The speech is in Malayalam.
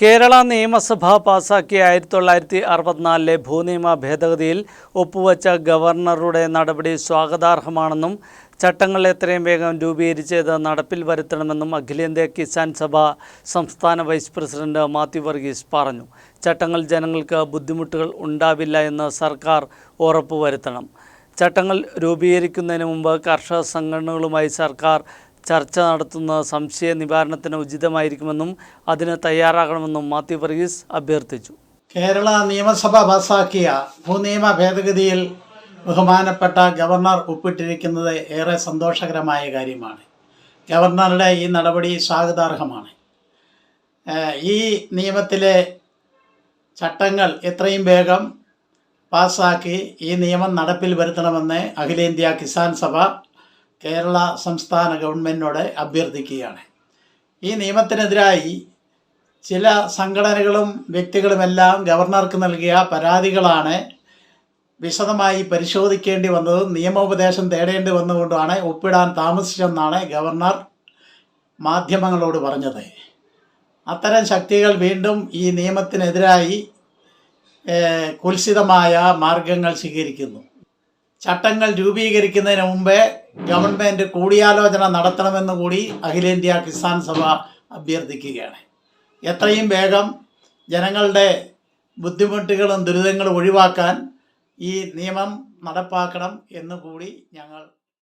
കേരള നിയമസഭ പാസാക്കിയ ആയിരത്തി തൊള്ളായിരത്തി അറുപത്തിനാലിലെ ഭൂനിയമ ഭേദഗതിയിൽ ഒപ്പുവച്ച ഗവർണറുടെ നടപടി സ്വാഗതാർഹമാണെന്നും ചട്ടങ്ങൾ എത്രയും വേഗം രൂപീകരിച്ച് ഇത് നടപ്പിൽ വരുത്തണമെന്നും അഖിലേന്ത്യാ കിസാൻ സഭ സംസ്ഥാന വൈസ് പ്രസിഡന്റ് മാത്യു വർഗീസ് പറഞ്ഞു. ചട്ടങ്ങൾ ജനങ്ങൾക്ക് ബുദ്ധിമുട്ടുകൾ ഉണ്ടാവില്ല എന്ന് സർക്കാർ ഉറപ്പുവരുത്തണം. ചട്ടങ്ങൾ രൂപീകരിക്കുന്നതിന് മുമ്പ് കർഷക സംഘടനകളുമായി സർക്കാർ ചർച്ച നടത്തുന്നത് സംശയ നിവാരണത്തിന് ഉചിതമായിരിക്കുമെന്നും അതിന് തയ്യാറാകണമെന്നും മാത്യു വർഗീസ് അഭ്യർത്ഥിച്ചു. കേരള നിയമസഭ പാസാക്കിയ ഭൂനിയമ ഭേദഗതിയിൽ ബഹുമാനപ്പെട്ട ഗവർണർ ഒപ്പിട്ടിരിക്കുന്നത് ഏറെ സന്തോഷകരമായ കാര്യമാണ്. ഗവർണറുടെ ഈ നടപടി സ്വാഗതാർഹമാണ്. ഈ നിയമത്തിലെ ചട്ടങ്ങൾ എത്രയും വേഗം പാസാക്കി ഈ നിയമം നടപ്പിൽ വരുത്തണമെന്ന് അഖിലേന്ത്യാ കിസാൻ സഭ കേരള സംസ്ഥാന ഗവൺമെന്റിനോട് അഭ്യർത്ഥിക്കുകയാണ്. ഈ നിയമത്തിനെതിരായി ചില സംഘടനകളും വ്യക്തികളുമെല്ലാം ഗവർണർക്ക് നൽകിയ പരാതികളാണ് വിശദമായി പരിശോധിക്കേണ്ടി വന്നതും നിയമോപദേശം തേടേണ്ടി വന്നുകൊണ്ടുമാണ് ഒപ്പിടാൻ താമസിച്ചെന്നാണ് ഗവർണർ മാധ്യമങ്ങളോട് പറഞ്ഞത്. അത്തരം ശക്തികൾ വീണ്ടും ഈ നിയമത്തിനെതിരായി കുൽസിതമായ മാർഗങ്ങൾ സ്വീകരിക്കുന്നു. ചട്ടങ്ങൾ രൂപീകരിക്കുന്നതിന് മുമ്പേ ഗവൺമെന്റ് കൂടിയാലോചന നടത്തണമെന്ന് കൂടി അഖിലേന്ത്യാ കിസാൻ സഭ അഭ്യർത്ഥിക്കുകയാണ്. എത്രയും വേഗം ജനങ്ങളുടെ ബുദ്ധിമുട്ടുകളും ദുരിതങ്ങളും ഒഴിവാക്കാൻ ഈ നിയമം നടപ്പാക്കണം എന്ന് കൂടി ഞങ്ങൾ